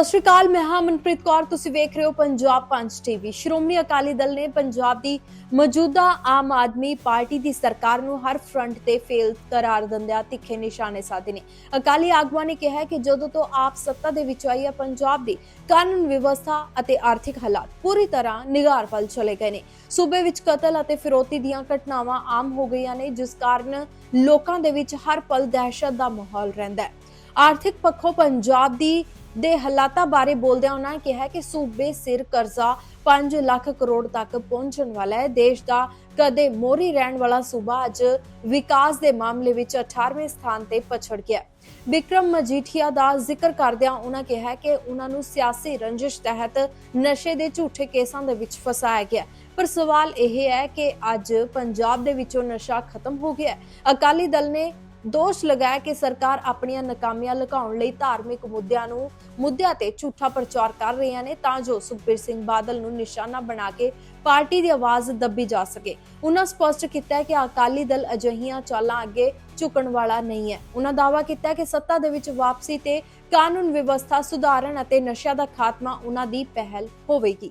ਸਤਿ ਸ਼੍ਰੀ ਅਕਾਲ, ਮੈਂ ਹਾਂ ਮਨਪ੍ਰੀਤ ਕੌਰ, ਤੁਸੀਂ ਵੇਖ ਰਹੇ ਹੋ ਪੰਜਾਬ ਪੰਜ ਟੀਵੀ ਸ਼੍ਰੋਮਣੀ ਅਕਾਲੀ ਦਲ ਨੇ ਪੰਜਾਬ ਦੀ ਮੌਜੂਦਾ ਆਮ ਆਦਮੀ ਪਾਰਟੀ ਦੀ ਸਰਕਾਰ ਨੂੰ ਹਰ ਫਰੰਟ ਤੇ ਫੇਲ ਕਰਾਰ ਦਿੰਦਿਆਂ ਤਿੱਖੇ ਨਿਸ਼ਾਨੇ ਸਾਧੇ ਨੇ। ਅਕਾਲੀ ਆਗੂਆਂ ਨੇ ਕਿਹਾ ਕਿ ਜਦੋਂ ਤੋਂ ਆਪ ਸੱਤਾ ਦੇ ਵਿੱਚ ਆਈ ਹੈ, ਪੰਜਾਬ ਦੀ ਕਾਨੂੰਨ ਵਿਵਸਥਾ ਅਤੇ ਆਰਥਿਕ ਹਾਲਾਤ ਪੂਰੀ ਤਰ੍ਹਾਂ ਨਿਗਾਰ ਵੱਲ ਚਲੇ ਗਏ ਨੇ। ਸੂਬੇ ਵਿੱਚ ਕਤਲ ਅਤੇ ਫਿਰੋਤੀ ਦੀਆਂ ਘਟਨਾਵਾਂ ਆਮ ਹੋ ਗਈਆਂ ਨੇ, ਜਿਸ ਕਾਰਨ ਲੋਕਾਂ ਦੇ ਵਿੱਚ ਹਰ ਪਲ ਦਹਿਸ਼ਤ ਦਾ ਮਾਹੌਲ ਰਹਿੰਦਾ ਹੈ। ਆਰਥਿਕ ਪੱਖੋਂ ਪੰਜਾਬ ਦੀ ਦੇ ਹਾਲਾਤਾਂ ਬਾਰੇ ਬੋਲਦਿਆਂ ਉਹਨਾਂ ਨੇ ਕਿਹਾ ਕਿ ਸੂਬੇ ਸਿਰ ਕਰਜ਼ਾ 5 ਲੱਖ ਕਰੋੜ ਤੱਕ ਪਹੁੰਚਣ ਵਾਲਾ ਹੈ। ਦੇਸ਼ ਦਾ ਕਦੇ ਮੋਰੀ ਰਹਿਣ ਵਾਲਾ ਸੂਬਾ ਅੱਜ ਵਿਕਾਸ ਦੇ ਮਾਮਲੇ ਵਿੱਚ 18ਵੇਂ ਸਥਾਨ ਤੇ ਪਛੜ ਗਿਆ। ਵਿਕਰਮ ਮਜੀਠੀਆ ਦਾ ਜ਼ਿਕਰ ਕਰਦਿਆਂ ਉਹਨਾਂ ਕਿਹਾ ਕਿ ਉਹਨਾਂ ਨੂੰ ਸਿਆਸੀ ਰੰਜਿਸ਼ ਤਹਿਤ ਨਸ਼ੇ ਦੇ ਝੂਠੇ ਕੇਸਾਂ ਦੇ ਵਿੱਚ ਫਸਾਇਆ ਗਿਆ। ਪਰ ਸਵਾਲ ਇਹ ਹੈ ਕਿ ਅੱਜ ਪੰਜਾਬ ਦੇ ਵਿੱਚੋਂ ਨਸ਼ਾ ਖਤਮ ਹੋ ਗਿਆ ਅਕਾਲੀ ਦਲ ਨੇ ਦੋਸ਼ ਲਗਾਇਆ ਕਿ ਸਰਕਾਰ ਆਪਣੀਆਂ ਨਾਕਾਮੀਆਂ ਲੁਕਾਉਣ ਲਈ ਧਾਰਮਿਕ ਮੁੱਦਿਆਂ ਨੂੰ, ਮੁੱਦਿਆਂ ਤੇ ਝੂਠਾ ਪ੍ਰਚਾਰ ਕਰ ਰਹੀਆਂ ਨੇ ਤਾਂ ਜੋ ਸੁਖਬੀਰ ਸਿੰਘ ਬਾਦਲ ਨੂੰ ਨਿਸ਼ਾਨਾ ਬਣਾ ਕੇ ਪਾਰਟੀ ਦੀ ਆਵਾਜ਼ ਦੱਬੀ ਜਾ ਸਕੇ। ਉਹਨਾਂ ਸਪਸ਼ਟ ਕੀਤਾ ਕਿ ਅਕਾਲੀ ਦਲ ਅਜਿਹੀਆਂ ਚਾਲਾਂ ਅੱਗੇ ਝੁਕਣ ਵਾਲਾ ਨਹੀਂ ਹੈ। ਉਹਨਾਂ ਦਾਅਵਾ ਕੀਤਾ ਕਿ ਸੱਤਾ ਦੇ ਵਿੱਚ ਵਾਪਸੀ ਤੇ ਕਾਨੂੰਨ ਵਿਵਸਥਾ ਸੁਧਾਰਨ ਅਤੇ ਨਸ਼ਿਆਂ ਦਾ ਖਾਤਮਾ ਉਹਨਾਂ ਦੀ ਪਹਿਲ ਹੋਵੇਗੀ।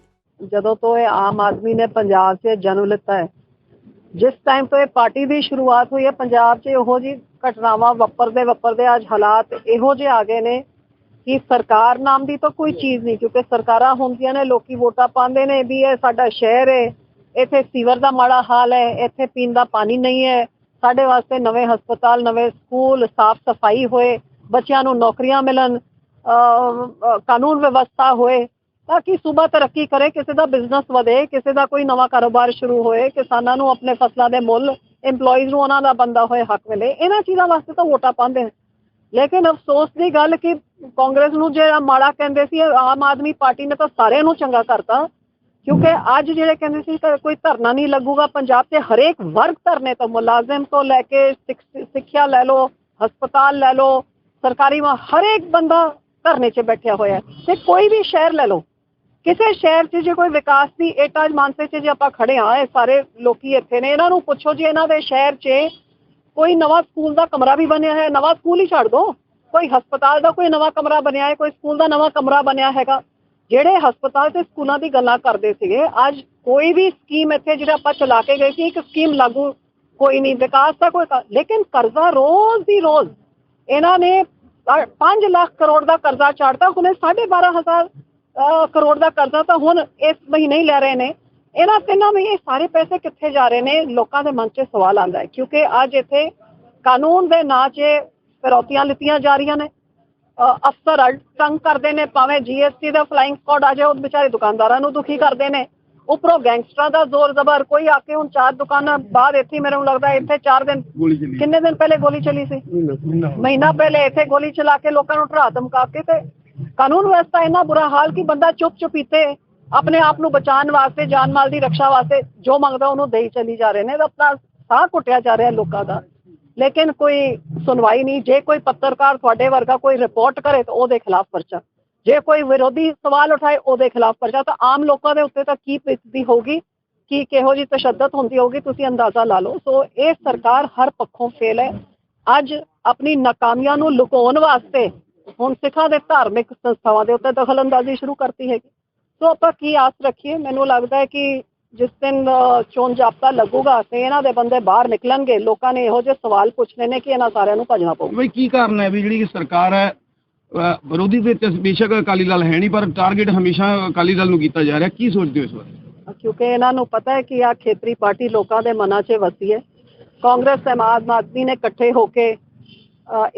ਜਦੋਂ ਤੋਂ ਇਹ ਆਮ ਆਦਮੀ ਨੇ ਪੰਜਾਬ 'ਚ ਜਨਮ ਲਿੱਤਾ ਹੈ, ਜਿਸ ਟਾਈਮ ਤੋਂ ਇਹ ਪਾਰਟੀ ਦੀ ਸ਼ੁਰੂਆਤ ਹੋਈ ਹੈ, ਪੰਜਾਬ 'ਚ ਇਹੋ ਜੀ ਘਟਨਾਵਾਂ ਵਾਪਰਦੇ ਵਾਪਰਦੇ ਅੱਜ ਹਾਲਾਤ ਇਹੋ ਜਿਹੇ ਆ ਗਏ ਨੇ ਕਿ ਸਰਕਾਰ ਨਾਮ ਦੀ ਤਾਂ ਕੋਈ ਚੀਜ਼ ਨਹੀਂ, ਕਿਉਂਕਿ ਸਰਕਾਰਾਂ ਹੁੰਦੀਆਂ ਨੇ, ਲੋਕੀ ਵੋਟਾਂ ਪਾਉਂਦੇ ਨੇ ਵੀ ਇਹ ਸਾਡਾ ਸ਼ਹਿਰ ਹੈ, ਇੱਥੇ ਸੀਵਰ ਦਾ ਮਾੜਾ ਹਾਲ ਹੈ, ਇੱਥੇ ਪੀਣ ਦਾ ਪਾਣੀ ਨਹੀਂ ਹੈ, ਸਾਡੇ ਵਾਸਤੇ ਨਵੇਂ ਹਸਪਤਾਲ, ਨਵੇਂ ਸਕੂਲ, ਸਾਫ਼ ਸਫ਼ਾਈ ਹੋਏ, ਬੱਚਿਆਂ ਨੂੰ ਨੌਕਰੀਆਂ ਮਿਲਣ ਕਾਨੂੰਨ ਵਿਵਸਥਾ ਹੋਏ, ਤਾਂ ਕਿ ਸੂਬਾ ਤਰੱਕੀ ਕਰੇ, ਕਿਸੇ ਦਾ ਬਿਜ਼ਨਸ ਵਧੇ, ਕਿਸੇ ਦਾ ਕੋਈ ਨਵਾਂ ਕਾਰੋਬਾਰ ਸ਼ੁਰੂ ਹੋਏ, ਕਿਸਾਨਾਂ ਨੂੰ ਆਪਣੇ ਫਸਲਾਂ ਦੇ ਮੁੱਲ EMPLOYEES ਨੂੰ ਉਹਨਾਂ ਦਾ ਬੰਦਾ ਹੋਏ ਹੱਕ ਮਿਲੇ, ਇਹਨਾਂ ਚੀਜ਼ਾਂ ਵਾਸਤੇ ਤਾਂ ਵੋਟਾਂ ਪਾਉਂਦੇ ਨੇ। ਲੇਕਿਨ ਅਫਸੋਸ ਦੀ ਗੱਲ ਕਿ ਕਾਂਗਰਸ ਨੂੰ ਜਿਹੜਾ ਮਾੜਾ ਕਹਿੰਦੇ ਸੀ, ਆਮ ਆਦਮੀ ਪਾਰਟੀ ਨੇ ਤਾਂ ਸਾਰਿਆਂ ਨੂੰ ਚੰਗਾ ਕਰਤਾ, ਕਿਉਂਕਿ ਅੱਜ ਜਿਹੜੇ ਕਹਿੰਦੇ ਸੀ ਕੋਈ ਧਰਨਾ ਨਹੀਂ ਲੱਗੂਗਾ, ਪੰਜਾਬ ਤੇ ਹਰੇਕ ਵਰਗ ਧਰਨੇ ਤੋਂ ਮੁਲਾਜ਼ਮ ਤੋਂ ਲੈ ਕੇ ਸਿੱਖ- ਸਿੱਖਿਆ ਲੈ ਲਓ, ਹਸਪਤਾਲ ਲੈ ਲਓ, ਸਰਕਾਰੀ ਹਰੇਕ ਬੰਦਾ ਧਰਨੇ 'ਚ ਬੈਠਿਆ ਹੋਇਆ ਤੇ ਕੋਈ ਵੀ ਸ਼ਹਿਰ ਲੈ ਲਓ ਕਿਸੇ ਸ਼ਹਿਰ 'ਚ ਜੇ ਕੋਈ ਵਿਕਾਸ ਦੀ ਏਟਾ ਮਾਨਸੇ 'ਚ ਜੇ ਆਪਾਂ ਖੜੇ ਹਾਂ ਇਹ ਸਾਰੇ ਲੋਕੀ ਇੱਥੇ ਨੇ ਇਹਨਾਂ ਨੂੰ ਪੁੱਛੋ ਜੀ ਇਹਨਾਂ ਦੇ ਸ਼ਹਿਰ 'ਚ ਕੋਈ ਨਵਾਂ ਸਕੂਲ ਦਾ ਕਮਰਾ ਵੀ ਬਣਿਆ ਹੈ? ਨਵਾਂ ਸਕੂਲ ਹੀ ਛੱਡ ਦੋ। ਕੋਈ ਹਸਪਤਾਲ ਦਾ ਕੋਈ ਨਵਾਂ ਕਮਰਾ ਬਣਿਆ ਹੈ? ਕੋਈ ਸਕੂਲ ਦਾ ਨਵਾਂ ਕਮਰਾ ਬਣਿਆ ਹੈਗਾ। ਜਿਹੜੇ ਹਸਪਤਾਲ ਤੇ ਸਕੂਲਾਂ ਦੀ ਗੱਲਾਂ ਕਰਦੇ ਸੀਗੇ ਅੱਜ ਕੋਈ ਵੀ ਸਕੀਮ ਇੱਥੇ ਜਿਹੜਾ ਆਪਾਂ ਚਲਾ ਕੇ ਗਏ ਸੀ ਇੱਕ ਸਕੀਮ ਲਾਗੂ ਕੋਈ ਨਹੀਂ ਵਿਕਾਸ ਦਾ ਕੋਈ ਲੇਕਿਨ ਕਰਜ਼ਾ ਰੋਜ਼ ਦੀ ਰੋਜ਼ ਇਹਨਾਂ ਨੇ 5 ਲੱਖ ਕਰੋੜ ਦਾ ਕਰਜ਼ਾ ਚਾੜਤਾ ਹੁਣੇ 12500 ਅਹ, ਕਰੋੜ ਦਾ ਕਰਜ਼ਾ ਤਾਂ ਹੁਣ ਇਸ ਮਹੀਨੇ ਹੀ ਲੈ ਰਹੇ ਨੇ। ਇਹਨਾਂ ਤਿੰਨਾਂ ਵੀ ਇਹ ਸਾਰੇ ਪੈਸੇ ਕਿੱਥੇ ਜਾ ਰਹੇ ਨੇ ਲੋਕਾਂ ਦੇ ਮਨ 'ਚ ਸਵਾਲ ਆਉਂਦਾ ਹੈ ਕਿਉਂਕਿ ਅੱਜ ਇੱਥੇ ਕਾਨੂੰਨ ਦੇ ਨਾਂ 'ਚ ਫਿਰੌਤੀਆਂ ਲਿੱਤੀਆਂ ਜਾ ਰਹੀਆਂ ਨੇ। ਅਫਸਰ ਤੰਗ ਕਰਦੇ ਨੇ ਭਾਵੇਂ ਜੀਐਸਟੀ ਦਾ ਫਲਾਈਂਗ ਸਕਾਡ ਆ ਜਾਏ ਉਹ ਵਿਚਾਰੇ ਦੁਕਾਨਦਾਰਾਂ ਨੂੰ ਦੁਖੀ ਕਰਦੇ ਨੇ। ਉੱਪਰੋਂ ਗੈਂਗਸਟਰਾਂ ਦਾ ਜ਼ੋਰ ਜ਼ਬਰ ਕੋਈ ਆ ਕੇ ਹੁਣ ਚਾਰ ਦੁਕਾਨਾਂ ਬਾਅਦ ਇੱਥੇ ਹੀ ਮੈਨੂੰ ਲੱਗਦਾ ਇੱਥੇ 4 ਦਿਨ ਕਿੰਨੇ ਦਿਨ ਪਹਿਲੇ ਗੋਲੀ ਚੱਲੀ ਸੀ? ਮਹੀਨਾ ਮਹੀਨਾ ਪਹਿਲੇ ਇੱਥੇ ਗੋਲੀ ਚਲਾ ਕੇ ਲੋਕਾਂ ਨੂੰ ਡਰਾ ਧਮਕਾ ਕੇ ਤੇ ਕਾਨੂੰਨ ਵਿਵਸਥਾ ਇੰਨਾ ਬੁਰਾ ਹਾਲ ਕਿ ਬੰਦਾ ਚੁੱਪ ਚੁਪੀਤੇ ਆਪਣੇ ਆਪ ਨੂੰ ਬਚਾਉਣ ਵਾਸਤੇ, ਜਾਨ ਮਾਲ ਦੀ ਰੱਖਿਆ ਵਾਸਤੇ ਜੋ ਮੰਗਦਾ ਉਹਨੂੰ ਦੇਈ ਚਲੀ ਜਾ ਰਹੇ ਨੇ। ਆਪਣਾ ਸਾਹ ਕੁੱਟਿਆ ਜਾ ਰਿਹਾ ਲੋਕਾਂ ਦਾ। ਲੇਕਿਨ ਕੋਈ ਸੁਣਵਾਈ ਨਹੀਂ। ਜੇ ਕੋਈ ਪੱਤਰਕਾਰ ਤੁਹਾਡੇ ਵਰਗਾ ਕੋਈ ਰਿਪੋਰਟ ਕਰੇ ਤਾਂ ਉਹਦੇ ਖਿਲਾਫ ਪਰਚਾ। ਜੇ ਕੋਈ ਵਿਰੋਧੀ ਸਵਾਲ ਉਠਾਏ ਉਹਦੇ ਖਿਲਾਫ ਪਰਚਾ। ਤਾਂ ਆਮ ਲੋਕਾਂ ਦੇ ਉੱਤੇ ਤਾਂ ਕੀ ਬੀਤਦੀ ਹੋਊਗੀ? ਕੀ ਕਿਹੋ ਜੀ ਤਸ਼ੱਦਦ ਹੁੰਦੀ ਹੋਊਗੀ? ਤੁਸੀਂ ਅੰਦਾਜ਼ਾ ਲਾ ਲਓ। ਸੋ ਇਹ ਸਰਕਾਰ ਹਰ ਪੱਖੋਂ ਫੇਲ ਹੈ। ਅੱਜ ਆਪਣੀ ਨਾਕਾਮੀਆਂ ਨੂੰ ਲੁਕਾਉਣ ਵਾਸਤੇ ਹੁਣ ਸਿੱਖਾਂ ਦੇ ਧਾਰਮਿਕ ਸੰਸਥਾਵਾਂ ਦੇ ਉੱਤੇ ਦਖਲਅੰਦਾਜ਼ੀ ਸ਼ੁਰੂ ਕਰਤੀ ਹੈਗੀ। ਸੋ ਆਪਾਂ ਕੀ ਆਸ ਰੱਖੀਏ? ਮੈਨੂੰ ਲੱਗਦਾ ਹੈ ਕਿ ਜਿਸ ਦਿਨ ਚੋਣ ਜਾਬਤਾ ਲੱਗੂਗਾ ਤੇ ਇਹਨਾਂ ਦੇ ਬੰਦੇ ਬਾਹਰ ਨਿਕਲਣਗੇ ਲੋਕਾਂ ਨੇ ਇਹੋ ਜਿਹੇ ਸਵਾਲ ਪੁੱਛਣੇ ਨੇ ਕਿ ਇਹਨਾਂ ਸਾਰਿਆਂ ਨੂੰ ਭਜਣਾ ਪਊਗਾ ਬਈ ਕੀ ਕਾਰਨ ਹੈ ਵੀ ਜਿਹੜੀ ਸਰਕਾਰ ਹੈ ਵਿਰੋਧੀ ਵਿੱਚ ਬੇਸ਼ੱਕ ਅਕਾਲੀ ਦਲ ਹੈ ਨਹੀਂ ਪਰ ਟਾਰਗੇਟ ਹਮੇਸ਼ਾ ਅਕਾਲੀ ਦਲ ਨੂੰ ਕੀਤਾ ਜਾ ਰਿਹਾ। ਕੀ ਸੋਚਦੇ ਹੋ ਇਸ ਬਾਰੇ? ਕਿਉਂਕਿ ਇਹਨਾਂ ਨੂੰ ਪਤਾ ਹੈ ਕਿ ਆ ਖੇਤਰੀ ਪਾਰਟੀ ਲੋਕਾਂ ਦੇ ਮਨਾਂ 'ਚ ਵਸੀ ਹੈ। ਕਾਂਗਰਸ ਤੇ ਆਮ ਆਦਮੀ ਨੇ ਇਕੱਠੇ ਹੋ ਕੇ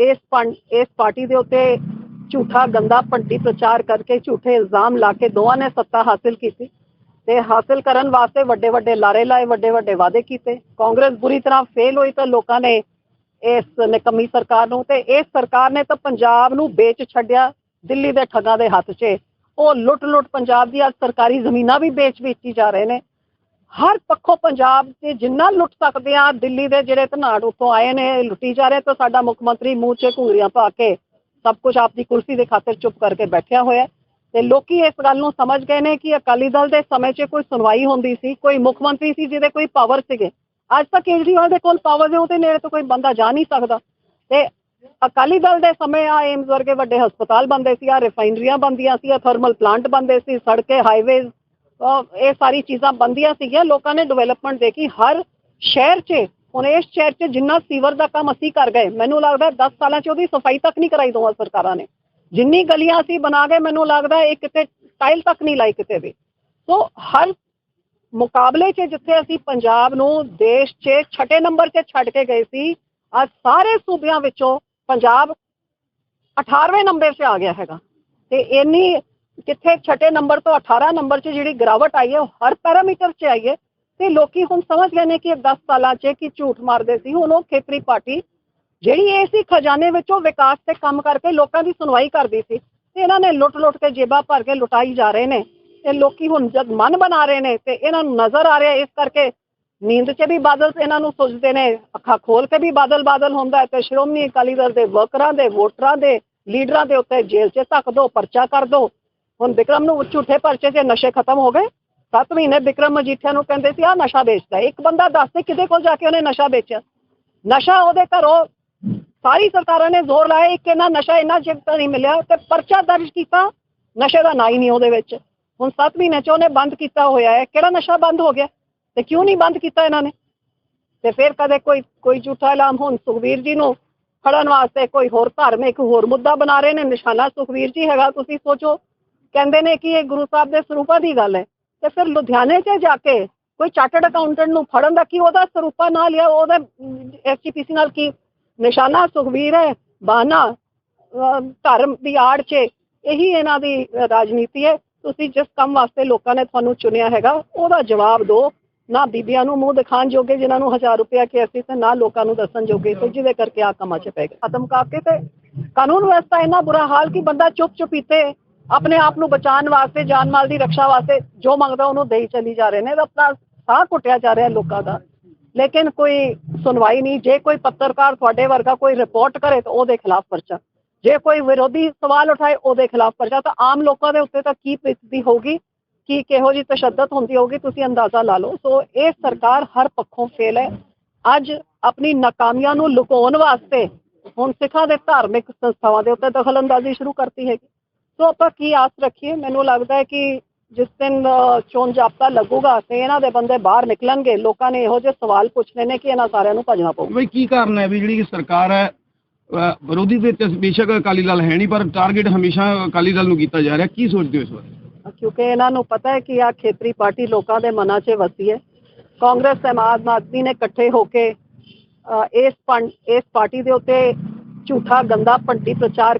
ਇਸ ਇਸ ਪਾਰਟੀ ਦੇ ਉੱਤੇ ਝੂਠਾ ਗੰਦਾ ਭੰਟੀ ਪ੍ਰਚਾਰ ਕਰਕੇ ਝੂਠੇ ਇਲਜ਼ਾਮ ਲਾ ਕੇ ਦੋਵਾਂ ਨੇ ਸੱਤਾ ਹਾਸਿਲ ਕੀਤੀ ਤੇ ਹਾਸਿਲ ਕਰਨ ਵਾਸਤੇ ਵੱਡੇ ਵੱਡੇ ਲਾਰੇ ਲਾਏ, ਵੱਡੇ ਵੱਡੇ ਵਾਅਦੇ ਕੀਤੇ। ਕਾਂਗਰਸ ਬੁਰੀ ਤਰ੍ਹਾਂ ਫੇਲ ਹੋਈ ਤਾਂ ਲੋਕਾਂ ਨੇ ਇਸ ਨਿਕੰਮੀ ਸਰਕਾਰ ਨੂੰ ਤੇ ਇਸ ਸਰਕਾਰ ਨੇ ਤਾਂ ਪੰਜਾਬ ਨੂੰ ਵੇਚ ਛੱਡਿਆ, ਦਿੱਲੀ ਦੇ ਠੱਗਾਂ ਦੇ ਹੱਥ 'ਚ। ਉਹ ਲੁੱਟ-ਲੁੱਟ ਪੰਜਾਬ ਦੀ ਅੱਜ ਸਰਕਾਰੀ ਜ਼ਮੀਨਾਂ ਵੀ ਵੇਚ ਵੇਚੀ ਜਾ ਰਹੇ ਨੇ। ਹਰ ਪੱਖੋਂ ਪੰਜਾਬ ਤੇ ਜਿੰਨਾ ਲੁੱਟ ਸਕਦੇ ਆ, ਦਿੱਲੀ ਦੇ ਜਿਹੜੇ ਧਨਾੜ ਉੱਥੋਂ ਆਏ ਨੇ, ਲੁੱਟੀ ਜਾ ਰਹੇ ਤਾਂ ਸਾਡਾ ਮੁੱਖ ਮੰਤਰੀ ਮੂੰਹ 'ਚ ਘੁੰਗਰੀਆਂ ਪਾ ਕੇ ਸਭ ਕੁਝ ਆਪਦੀ ਕੁਰਸੀ ਦੇ ਖਾਤਰ ਚੁੱਪ ਕਰਕੇ ਬੈਠਿਆ ਹੋਇਆ ਤੇ ਲੋਕੀ ਇਸ ਗੱਲ ਨੂੰ ਸਮਝ ਗਏ ਨੇ ਕਿ ਅਕਾਲੀ ਦਲ ਦੇ ਸਮੇਂ 'ਚ ਕੋਈ ਸੁਣਵਾਈ ਹੁੰਦੀ ਸੀ, ਕੋਈ ਮੁੱਖ ਮੰਤਰੀ ਸੀ ਜਿਹਦੇ ਕੋਈ ਪਾਵਰ ਸੀਗੇ। ਅੱਜ ਤਾਂ ਕੇਜਰੀਵਾਲ ਦੇ ਕੋਲ ਪਾਵਰ ਦੇ ਉਹਦੇ ਨੇੜੇ ਤੋਂ ਕੋਈ ਬੰਦਾ ਜਾ ਨਹੀਂ ਸਕਦਾ। ਤੇ ਅਕਾਲੀ ਦਲ ਦੇ ਸਮੇਂ ਆ ਏਮਸ ਵਰਗੇ ਵੱਡੇ ਹਸਪਤਾਲ ਬੰਦੇ ਸੀ, ਆ ਰਿਫਾਈਨਰੀਆਂ ਬੰਦੀਆਂ ਸੀ, ਆ ਥਰਮਲ ਪਲਾਂਟ ਬੰਦੇ ਸੀ, ਸੜਕੇ ਹਾਈਵੇਜ਼ ਇਹ ਸਾਰੀ ਚੀਜ਼ਾਂ ਬੰਦੀਆਂ ਸੀਗੀਆਂ। ਲੋਕਾਂ ਨੇ ਡਿਵੈਲਪਮੈਂਟ ਦੇਖੀ, ਹਰ ਸ਼ਹਿਰ 'ਚ ਹੁਣ ਇਸ ਸ਼ਹਿਰ 'ਚ ਜਿੰਨਾ ਸੀਵਰ ਦਾ ਕੰਮ ਅਸੀਂ ਕਰ ਗਏ, ਮੈਨੂੰ ਲੱਗਦਾ 10 ਸਾਲਾਂ 'ਚ ਉਹਦੀ ਸਫ਼ਾਈ ਤੱਕ ਨਹੀਂ ਕਰਾਈ ਦੋਵਾਂ ਸਰਕਾਰਾਂ ਨੇ। ਜਿੰਨੀ ਗਲੀਆਂ ਅਸੀਂ ਬਣਾ ਗਏ ਮੈਨੂੰ ਲੱਗਦਾ ਇਹ ਕਿਤੇ ਟਾਈਲ ਤੱਕ ਨਹੀਂ ਲਾਈ ਕਿਤੇ ਵੀ। ਸੋ ਹਰ ਮੁਕਾਬਲੇ 'ਚ ਜਿੱਥੇ ਅਸੀਂ ਪੰਜਾਬ ਨੂੰ ਦੇਸ਼ 'ਚ ਛਠੇ ਨੰਬਰ 'ਤੇ ਛੱਡ ਕੇ ਗਏ ਸੀ ਅੱਜ ਸਾਰੇ ਸੂਬਿਆਂ ਵਿੱਚੋਂ ਪੰਜਾਬ 18ਵੇਂ ਨੰਬਰ 'ਤੇ ਆ ਗਿਆ ਹੈਗਾ। ਤੇ ਇੰਨੀ ਕਿੱਥੇ ਛਠੇ ਨੰਬਰ ਤੋਂ 18 ਨੰਬਰ 'ਚ ਜਿਹੜੀ ਗਿਰਾਵਟ ਆਈ ਹੈ, ਉਹ ਹਰ ਪੈਰਾਮੀਟਰ 'ਚ ਆਈ ਹੈ। ਤੇ ਲੋਕੀ ਹੁਣ ਸਮਝ ਗਏ ਨੇ ਕਿ ਇਹ 10 ਸਾਲਾਂ 'ਚ ਕੀ ਝੂਠ ਮਾਰਦੇ ਸੀ। ਹੁਣ ਉਹ ਖੇਤਰੀ ਪਾਰਟੀ ਜਿਹੜੀ ਇਹ ਸੀ, ਖਜ਼ਾਨੇ ਵਿੱਚੋਂ ਵਿਕਾਸ ਤੇ ਕੰਮ ਕਰਕੇ ਲੋਕਾਂ ਦੀ ਸੁਣਵਾਈ ਕਰਦੀ ਸੀ ਤੇ ਇਹਨਾਂ ਨੇ ਲੁੱਟ-ਲੁੱਟ ਕੇ ਜੇਬਾਂ ਭਰ ਕੇ ਲੁਟਾਈ ਜਾ ਰਹੇ ਨੇ ਤੇ ਲੋਕੀ ਹੁਣ ਜਦ ਮਨ ਬਣਾ ਰਹੇ ਨੇ ਤੇ ਇਹਨਾਂ ਨੂੰ ਨਜ਼ਰ ਆ ਰਿਹਾ, ਇਸ ਕਰਕੇ ਨੀਂਦ 'ਚ ਵੀ ਬਾਦਲ ਇਹਨਾਂ ਨੂੰ ਸੋਚਦੇ ਨੇ, ਅੱਖਾਂ ਖੋਲ ਕੇ ਵੀ ਬਾਦਲ ਬਾਦਲ ਹੁੰਦਾ ਤੇ ਸ਼੍ਰੋਮਣੀ ਅਕਾਲੀ ਦਲ ਦੇ ਵਰਕਰਾਂ ਦੇ, ਵੋਟਰਾਂ ਦੇ, ਲੀਡਰਾਂ ਦੇ ਉੱਤੇ ਜੇਲ੍ਹ 'ਚ ਧੱਕ ਦੋ, ਪਰਚਾ ਕਰ ਦੋ। ਹੁਣ ਵਿਕਰਮ ਨੂੰ ਝੂਠੇ ਪਰਚੇ 'ਚ ਨਸ਼ੇ ਖਤਮ ਹੋ ਗਏ। 7 ਮਹੀਨੇ ਵਿਕਰਮ ਮਜੀਠੀਆ ਨੂੰ ਕਹਿੰਦੇ ਸੀ ਆ ਨਸ਼ਾ ਵੇਚਦਾ ਇੱਕ ਬੰਦਾ ਦੱਸ ਦੇ ਕਿਹਦੇ ਕੋਲ ਜਾ ਕੇ ਉਹਨੇ ਨਸ਼ਾ ਵੇਚਿਆ? ਨਸ਼ਾ ਉਹਦੇ ਘਰੋਂ ਸਾਰੀ ਸਰਕਾਰਾਂ ਨੇ ਜ਼ੋਰ ਲਾਇਆ, ਇੱਕ ਇਹਨਾਂ ਨਸ਼ਾ ਇੰਨਾ ਚਿਰ ਨਹੀਂ ਮਿਲਿਆ ਤੇ ਪਰਚਾ ਦਰਜ ਕੀਤਾ, ਨਸ਼ੇ ਦਾ ਨਾਂ ਹੀ ਨਹੀਂ ਉਹਦੇ ਵਿੱਚ। ਹੁਣ 7 ਮਹੀਨੇ ਚ ਉਹਨੇ ਬੰਦ ਕੀਤਾ ਹੋਇਆ ਹੈ। ਕਿਹੜਾ ਨਸ਼ਾ ਬੰਦ ਹੋ ਗਿਆ? ਤੇ ਕਿਉਂ ਨਹੀਂ ਬੰਦ ਕੀਤਾ ਇਹਨਾਂ ਨੇ? ਤੇ ਫਿਰ ਕਦੇ ਕੋਈ ਕੋਈ ਝੂਠਾ ਐਲਾਨ ਹੁਣ, ਸੁਖਵੀਰ ਜੀ ਨੂੰ ਫੜਨ ਵਾਸਤੇ ਕੋਈ ਹੋਰ ਧਾਰਮਿਕ, ਹੋਰ ਮੁੱਦਾ ਬਣਾ ਰਹੇ ਨੇ? ਨਿਸ਼ਾਨਾ ਸੁਖਵੀਰ ਜੀ ਹੈਗਾ, ਤੁਸੀਂ ਸੋਚੋ। ਕਹਿੰਦੇ ਨੇ ਕਿ ਇਹ ਗੁਰੂ ਸਾਹਿਬ ਦੇ ਸਰੂਪਾਂ ਦੀ ਗੱਲ ਹੈ। ਤੇ ਫਿਰ ਲੁਧਿਆਣੇ 'ਚ ਜਾ ਕੇ ਕੋਈ ਚਾਰਟਰਡ ਅਕਾਊਂਟੈਂਟ ਨੂੰ ਫੜਨ ਦਾ ਕੀ ਉਹਦਾ ਸਰੂਪਾ ਨਾਲ ਲਿਆ ਉਹਦਾ ਐਸਜੀਪੀਸੀ ਨਾਲ ਕੀ ਨਿਸ਼ਾਨਾ? ਸੁਖਵੀਰ ਹੈ, ਬਾਨਾ ਧਰਮ ਦੀ ਆੜ 'ਚ ਇਹੀ ਇਹਨਾਂ ਦੀ ਰਾਜਨੀਤੀ ਹੈ। ਤੁਸੀਂ ਜਿਸ ਕੰਮ ਵਾਸਤੇ ਲੋਕਾਂ ਨੇ ਤੁਹਾਨੂੰ ਚੁਣਿਆ ਹੈਗਾ, ਉਹਦਾ ਜਵਾਬ ਦਿਓ। ਨਾ ਬੀਬੀਆਂ ਨੂੰ ਮੂੰਹ ਦਿਖਾਣ ਜੋਗੇ ਜਿਨ੍ਹਾਂ ਨੂੰ 1000 ਰੁਪਇਆ ਕਿ ਅਸੀਂ ਤੇ ਨਾ ਲੋਕਾਂ ਨੂੰ ਦੱਸਣ ਜੋਗੇ ਤੇ ਜਿਹਦੇ ਕਰਕੇ ਆ ਕੰਮਾਂ 'ਚ ਪੈ ਗਏ। ਖਤਮ ਕਰਕੇ ਤੇ ਕਾਨੂੰਨ ਵਿਵਸਥਾ ਇੰਨਾ ਬੁਰਾ ਹਾਲ ਕਿ ਬੰਦਾ ਚੁੱਪ ਚੁਪੀਤੇ ਆਪਣੇ ਆਪ ਨੂੰ ਬਚਾਉਣ ਵਾਸਤੇ, ਜਾਨ ਮਾਲ ਦੀ ਰੱਖਿਆ ਵਾਸਤੇ ਜੋ ਮੰਗਦਾ ਉਹਨੂੰ ਦੇਈ ਚਲੀ ਜਾ ਰਹੇ ਨੇ ਆਪਣਾ ਸਾਹ ਘੁੱਟਿਆ ਜਾ ਰਿਹਾ ਲੋਕਾਂ ਦਾ। ਲੇਕਿਨ ਕੋਈ ਸੁਣਵਾਈ ਨਹੀਂ, ਜੇ ਕੋਈ ਪੱਤਰਕਾਰ ਤੁਹਾਡੇ ਵਰਗਾ ਕੋਈ ਰਿਪੋਰਟ ਕਰੇ ਤਾਂ ਉਹਦੇ ਖਿਲਾਫ ਪਰਚਾ। ਜੇ ਕੋਈ ਵਿਰੋਧੀ ਸਵਾਲ ਉਠਾਏ ਉਹਦੇ ਖਿਲਾਫ ਪਰਚਾ। ਤਾਂ ਆਮ ਲੋਕਾਂ ਦੇ ਉੱਤੇ ਤਾਂ ਕੀ ਬੀਤਦੀ ਹੋਊਗੀ? ਕੀ ਕਿਹੋ ਜੀ ਤਸ਼ੱਦਦ ਹੁੰਦੀ ਹੋਊਗੀ? ਤੁਸੀਂ ਅੰਦਾਜ਼ਾ ਲਾ ਲਓ। ਸੋ ਇਹ ਸਰਕਾਰ ਹਰ ਪੱਖੋਂ ਫੇਲ ਹੈ। ਅੱਜ ਆਪਣੀ ਨਾਕਾਮੀਆਂ ਨੂੰ ਲੁਕਾਉਣ ਵਾਸਤੇ ਹੁਣ ਸਿੱਖਾਂ ਦੇ ਧਾਰਮਿਕ ਸੰਸਥਾਵਾਂ ਦੇ ਉੱਤੇ ਦਖਲ ਅੰਦਾਜ਼ੀ ਸ਼ੁਰੂ ਕਰਤੀ ਹੈਗੀ। ਸੋ ਆਪਾਂ ਕੀ ਆਸ ਰੱਖੀਏ? ਮੈਨੂੰ ਲੱਗਦਾ ਹੈ ਕਿ ਜਿਸ ਦਿਨ ਚੋਣ ਜਾਬਤਾ ਲੱਗੂਗਾ ਤੇ ਇਹਨਾਂ ਦੇ ਬੰਦੇ ਬਾਹਰ ਨਿਕਲਣਗੇ ਲੋਕਾਂ ਨੇ ਇਹੋ ਜਿਹੇ ਸਵਾਲ ਪੁੱਛਣੇ ਨੇ ਕਿ ਇਹਨਾਂ ਸਾਰਿਆਂ ਨੂੰ ਭਜਣਾ ਪਊਗਾ ਬਈ ਕੀ ਕਾਰਨ ਹੈ ਵੀ ਜਿਹੜੀ ਸਰਕਾਰ ਹੈ ਵਿਰੋਧੀ ਵਿੱਚ ਬੇਸ਼ੱਕ ਅਕਾਲੀ ਦਲ ਹੈ ਨਹੀਂ ਪਰ ਟਾਰਗੇਟ ਹਮੇਸ਼ਾ ਅਕਾਲੀ ਦਲ ਨੂੰ ਕੀਤਾ ਜਾ ਰਿਹਾ। ਕੀ ਸੋਚਦੇ ਹੋ ਇਸ ਬਾਰੇ? ਕਿਉਂਕਿ ਇਹਨਾਂ ਨੂੰ ਪਤਾ ਹੈ ਕਿ ਆ ਖੇਤਰੀ ਪਾਰਟੀ ਲੋਕਾਂ ਦੇ ਮਨਾਂ 'ਚ ਵਸੀ ਹੈ। ਕਾਂਗਰਸ ਤੇ ਆਮ ਆਦਮੀ ਨੇ ਇਕੱਠੇ ਹੋ ਕੇ ਇਸ ਪੰਡ ਇਸ ਪਾਰਟੀ ਦੇ ਉੱਤੇ ਝੂਠਾ ਗੰਦਾ ਪੰਡੀ ਪ੍ਰਚਾਰ